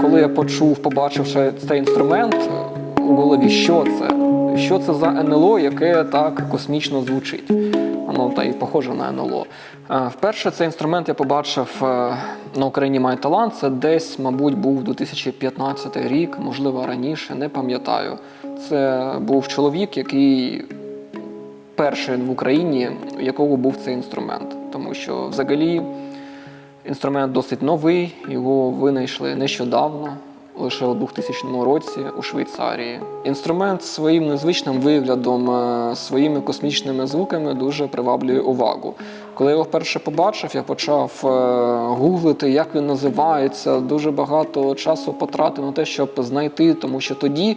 Коли я почув, побачивши цей інструмент у голові, що це? Що це за НЛО, яке так космічно звучить? Воно та й похоже на НЛО. Е, Вперше цей інструмент я побачив е, на Україні має талант. Це десь, мабуть, був 2015 рік, можливо, раніше, не пам'ятаю. Це був чоловік, який перший в Україні, у якого був цей інструмент. Тому що взагалі інструмент досить новий, його винайшли нещодавно, лише у 2000 році у Швейцарії. Інструмент своїм незвичним виглядом, е, своїми космічними звуками дуже приваблює увагу. Коли я його вперше побачив, я почав е, гуглити, як він називається. Дуже багато часу потратив на те, щоб знайти, тому що тоді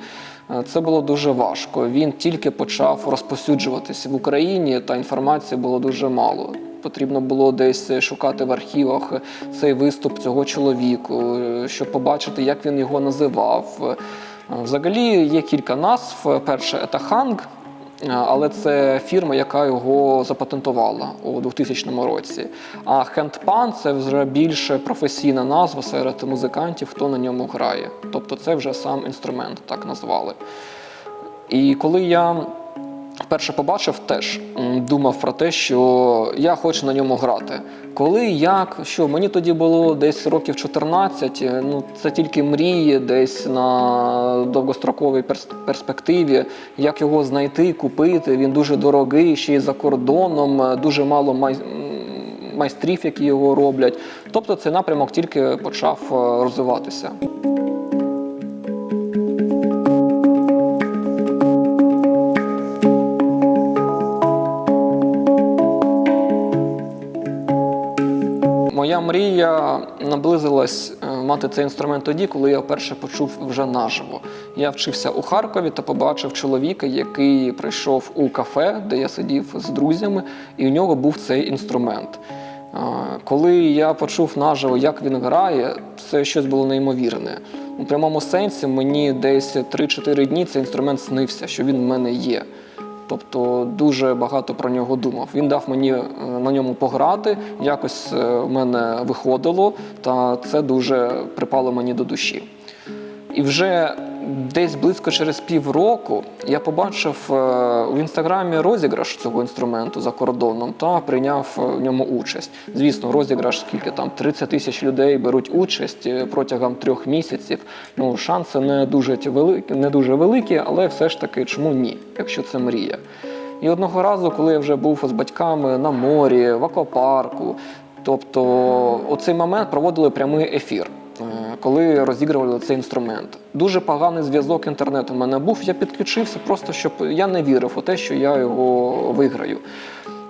е, це було дуже важко. Він тільки почав розповсюджуватися в Україні, та інформації було дуже мало. Потрібно було десь шукати в архівах цей виступ цього чоловіку, е, щоб побачити, як він його називав. Е, Взагалі є кілька назв. Перше це Ханг, е, але це фірма, яка його запатентувала у 2000 році. А хендпан це вже більш професійна назва серед музикантів, хто на ньому грає. Тобто це вже сам інструмент, так назвали. І коли я вперше побачив, теж думав про те, що я хочу на ньому грати. Коли, як, що мені тоді було десь років 14, е, ну це тільки мрії, десь на довгостроковій перс- перспективі, як його знайти, купити. Він дуже дорогий, ще й за кордоном, е, дуже мало май... майстрів, які його роблять. Тобто цей напрямок тільки почав е, розвиватися. Моя мрія наблизилась е, мати цей інструмент тоді, коли я вперше почув вже наживо. Я вчився у Харкові та побачив чоловіка, який прийшов у кафе, де я сидів з друзями, і у нього був цей інструмент. Е, Коли я почув наживо, як він грає, це щось було неймовірне. У прямому сенсі мені десь 3-4 дні цей інструмент снився, що він в мене є. Тобто дуже багато про нього думав. Він дав мені е, на ньому пограти, якось е, в мене виходило, та це дуже припало мені до душі. І вже десь близько через півроку я побачив е, в інстаграмі розіграш цього інструменту за кордоном та прийняв е, в ньому участь. Звісно, розіграш скільки там 30 тисяч людей беруть участь е, протягом трьох місяців. Ну шанси не дуже великі, не дуже великі, але все ж таки, чому ні, якщо це мрія. І одного разу, коли я вже був з батьками на морі, в аквапарку, тобто у цей момент проводили прямий ефір. Коли розігрували цей інструмент, дуже поганий зв'язок інтернету в мене був. Я підключився просто, щоб я не вірив у те, що я його виграю.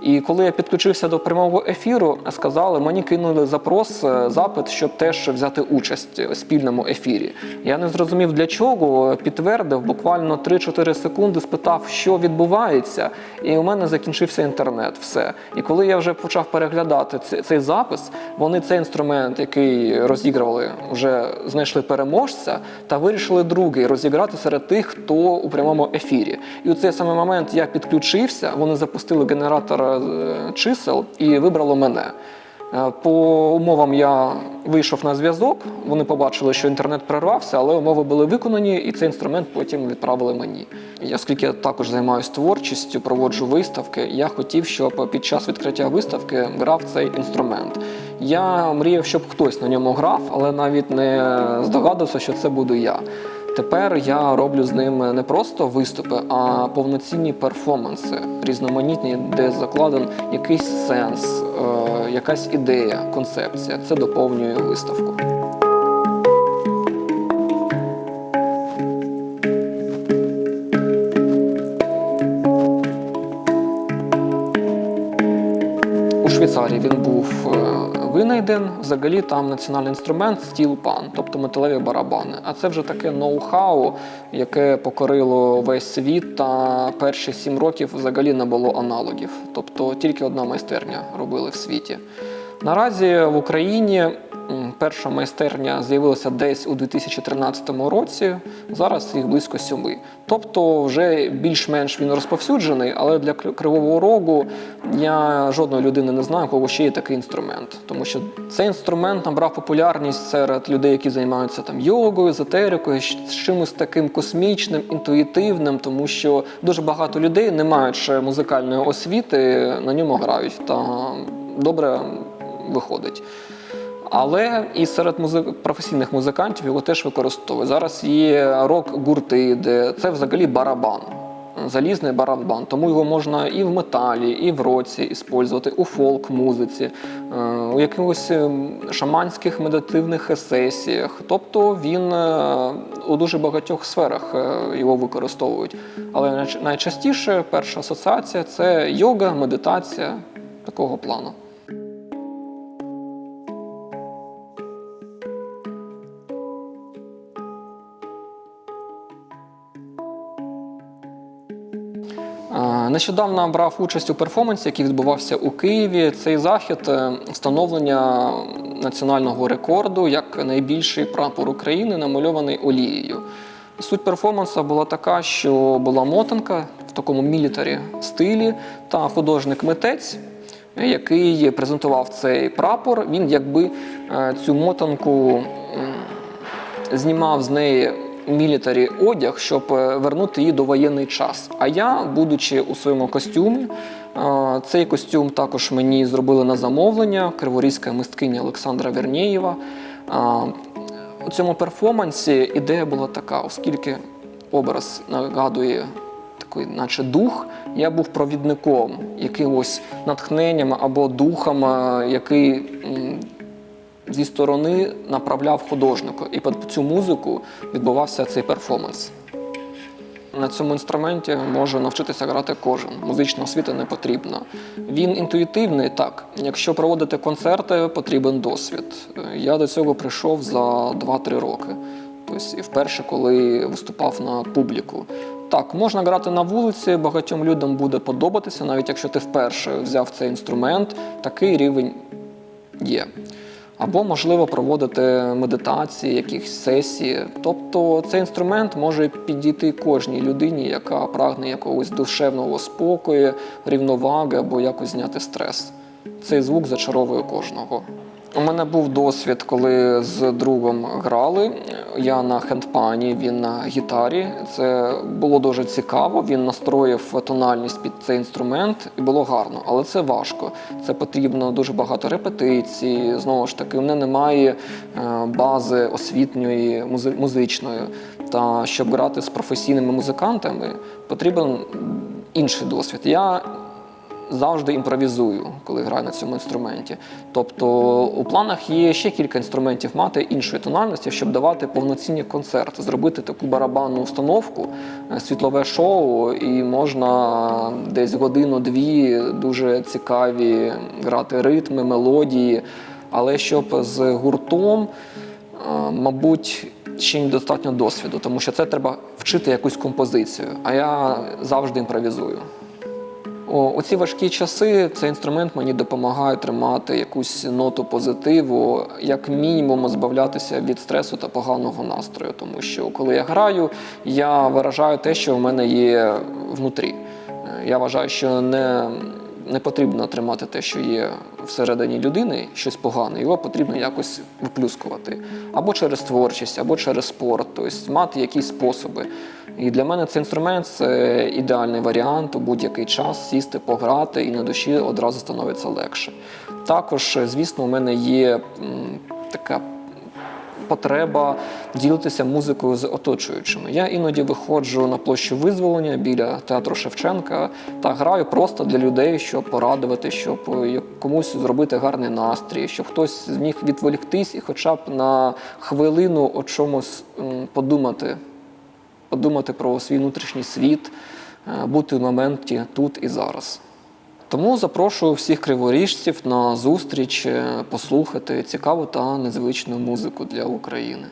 І коли я підключився до прямого ефіру, сказали, мені кинули запрос, е, запит, щоб теж взяти участь у спільному ефірі. Я не зрозумів для чого, підтвердив буквально 3-4 секунди, спитав, що відбувається, і у мене закінчився інтернет. Все. І коли я вже почав переглядати цей, цей запис, вони цей інструмент, який розігрували, вже знайшли переможця та вирішили другий розіграти серед тих, хто у прямому ефірі. І у цей самий момент я підключився, вони запустили генератор е, чисел і вибрало мене. Е, По умовам я вийшов на зв'язок. Вони побачили, що інтернет прервався, але умови були виконані, і цей інструмент потім відправили мені. І оскільки я також займаюся творчістю, проводжу виставки, я хотів, щоб під час відкриття виставки грав цей інструмент. Я мріяв, щоб хтось на ньому грав, але навіть не здогадався, що це буду я. Тепер я роблю з ними не просто виступи, а повноцінні перформанси, різноманітні, де закладен якийсь сенс, е, якась ідея, концепція. Це доповнює виставку. Швейцарії він був е, винайден. Взагалі там національний інструмент стіл-пан, тобто металеві барабани. А це вже таке ноу-хау, яке покорило весь світ. Та перші сім років взагалі не було аналогів. Тобто тільки одна майстерня робили в світі. Наразі в Україні перша майстерня з'явилася десь у 2013 році. Зараз їх близько сьоми. Тобто, вже більш-менш він розповсюджений, але для Кривого Рогу я жодної людини не знаю, у кого ще є такий інструмент. Тому що цей інструмент набрав популярність серед людей, які займаються там йогою, езотерикою, чимось таким космічним, інтуїтивним, тому що дуже багато людей, не маючи музикальної освіти, на ньому грають та добре виходить. Але і серед музи- професійних музикантів його теж використовують. Зараз є рок-гурти, де це взагалі барабан. Залізний барабан, тому його можна і в металі, і в році іспользувати, у фолк-музиці, е, у якихось ем, шаманських медитивних сесіях. Тобто він е, у дуже багатьох сферах е, його використовують. Але найч- найчастіше перша асоціація це йога, медитація такого плану. Нещодавно брав участь у перформансі, який відбувався у Києві. Цей захід е, встановлення національного рекорду як найбільший прапор України, намальований олією. Суть перформансу була така, що була мотанка в такому мілітарі стилі та художник-митець, який презентував цей прапор. Він якби е, цю мотанку знімав з неї мілітарі одяг, щоб е, вернути її до воєнний час. А я, будучи у своєму костюмі, е, цей костюм також мені зробили на замовлення криворізька мисткиня Олександра Вернєєва. Е, У цьому перформансі ідея була така, оскільки образ нагадує такий, наче дух, я був провідником, якимось натхненням або духом, який зі сторони направляв художника. І під цю музику відбувався цей перформанс. На цьому інструменті може навчитися грати кожен. Музична освіта не потрібна. Він інтуїтивний, так. Якщо проводити концерти, потрібен досвід. Я до цього прийшов за 2-3 роки. Тобто, і вперше, коли виступав на публіку. Так, можна грати на вулиці, багатьом людям буде подобатися, навіть якщо ти вперше взяв цей інструмент, такий рівень є. Або, можливо, проводити медитації, якісь сесії. Тобто цей інструмент може підійти кожній людині, яка прагне якогось душевного спокою, рівноваги або якось зняти стрес. Цей звук зачаровує кожного. У мене був досвід, коли з другом грали. Я на хендпані, він на гітарі. Це було дуже цікаво. Він настроїв тональність під цей інструмент, і було гарно, але це важко. Це потрібно дуже багато репетицій. Знову ж таки, в мене немає е, бази освітньої музичної. Та щоб грати з професійними музикантами, потрібен інший досвід. Я завжди імпровізую, коли граю на цьому інструменті. Тобто у планах є ще кілька інструментів мати іншої тональності, щоб давати повноцінні концерти, зробити таку барабанну установку, е, світлове шоу, і можна десь годину-дві дуже цікаві грати ритми, мелодії. Але щоб з гуртом, е, мабуть, ще недостатньо досвіду, тому що це треба вчити якусь композицію. А я завжди імпровізую. У ці важкі часи цей інструмент мені допомагає тримати якусь ноту позитиву, як мінімум збавлятися від стресу та поганого настрою. Тому що коли я граю, я виражаю те, що в мене є внутрі. Е, Я вважаю, що не, не потрібно тримати те, що є всередині людини, щось погане, його потрібно якось виплюскувати. Або через творчість, або через спорт, тобто мати якісь способи. І для мене цей інструмент це ідеальний варіант у будь-який час сісти, пограти, і на душі одразу становиться легше. Також, звісно, у мене є така потреба ділитися музикою з оточуючими. Я іноді виходжу на площу визволення біля театру Шевченка та граю просто для людей, щоб порадувати, щоб е, комусь зробити гарний настрій, щоб хтось зміг відволіктись і хоча б на хвилину о чомусь подумати подумати про свій внутрішній світ, е, бути в моменті тут і зараз. Тому запрошую всіх криворіжців на зустріч е, послухати цікаву та незвичну музику для України.